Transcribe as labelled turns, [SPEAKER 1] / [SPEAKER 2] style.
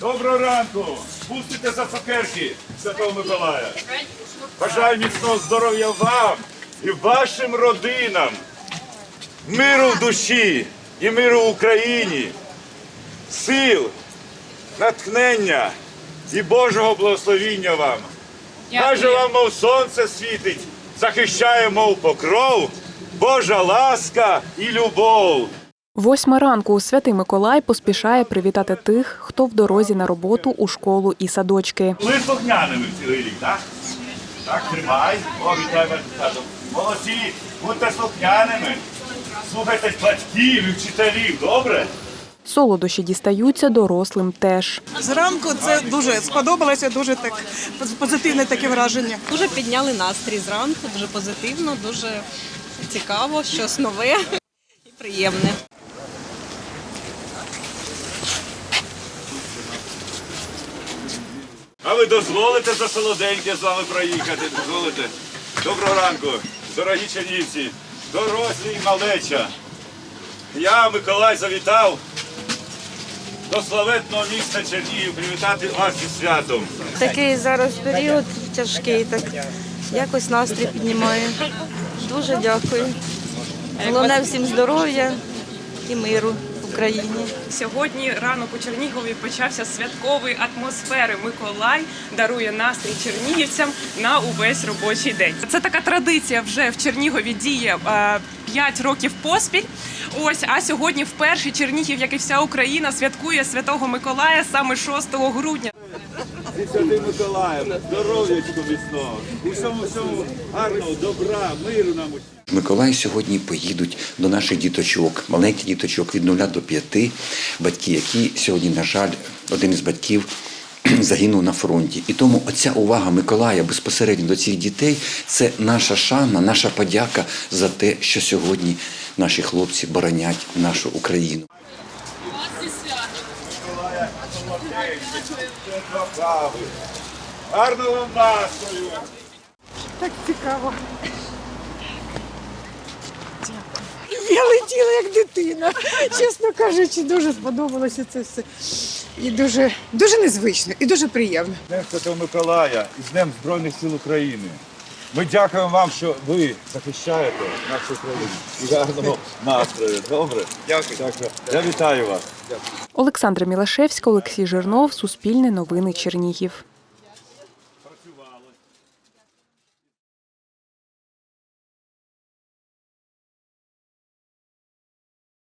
[SPEAKER 1] Доброго ранку! Пустите за цукерки Святого Миколая. Бажаю міцного здоров'я вам і вашим родинам. Миру в душі і миру в Україні, сил, натхнення і Божого благословіння вам. Каже вам, мов сонце світить, захищає, мов покров, Божа ласка і любов.
[SPEAKER 2] Восьма ранку святий Миколай поспішає привітати тих, хто в дорозі на роботу у школу і садочки.
[SPEAKER 1] Були слухняними цілий рік, так? Так, тримай. О, вітай вас. Молодці, будьте слухняними. Слухайте батьків і вчителів, добре?
[SPEAKER 2] Солодощі дістаються дорослим теж.
[SPEAKER 3] Зранку це дуже сподобалося, дуже так позитивне таке враження.
[SPEAKER 4] Дуже підняли настрій зранку, дуже позитивно, дуже цікаво, щось нове і приємне.
[SPEAKER 1] А ви дозволите за солоденьке з вами проїхати? Дозволите? Доброго ранку, дорогі чернівці, дорослі і малеча. Я, Миколай, завітав до славетного міста Чернігів привітати вас зі святом.
[SPEAKER 5] Такий зараз період тяжкий, так якось настрій піднімає. Дуже дякую. Головне всім здоров'я і миру Україні.
[SPEAKER 6] Сьогодні ранок у Чернігові почався святковий атмосфери. Миколай дарує настрій чернігівцям на увесь робочий день. Це така традиція вже в Чернігові діє 5 років поспіль. Ось а сьогодні вперше Чернігів, як і вся Україна, святкує Святого Миколая саме 6 грудня.
[SPEAKER 1] Зі святим Миколаєм, здоров'ячку міцного, усьому всьому гарного, добра, миру нам усім.
[SPEAKER 7] Миколаї сьогодні поїдуть до наших діточок, маленьких діточок від 0 до 5, батьки, які сьогодні, на жаль, один із батьків загинув на фронті. І тому оця увага Миколая безпосередньо до цих дітей це наша шана, наша подяка за те, що сьогодні наші хлопці боронять нашу Україну.
[SPEAKER 1] Гарного вам настрою!
[SPEAKER 3] Я летіла як дитина. Чесно кажучи, дуже сподобалося це все. І дуже, дуже незвично, і дуже приємно.
[SPEAKER 1] Днем Святого Миколая і з Днем Збройних сил України. Ми дякуємо вам, що ви захищаєте нашу країну. І гарного настрою. Добре? Дякую. Дякую. Я вітаю вас.
[SPEAKER 2] Олександра Мілашевська, Олексій Жирнов, Суспільне новини Чернігів.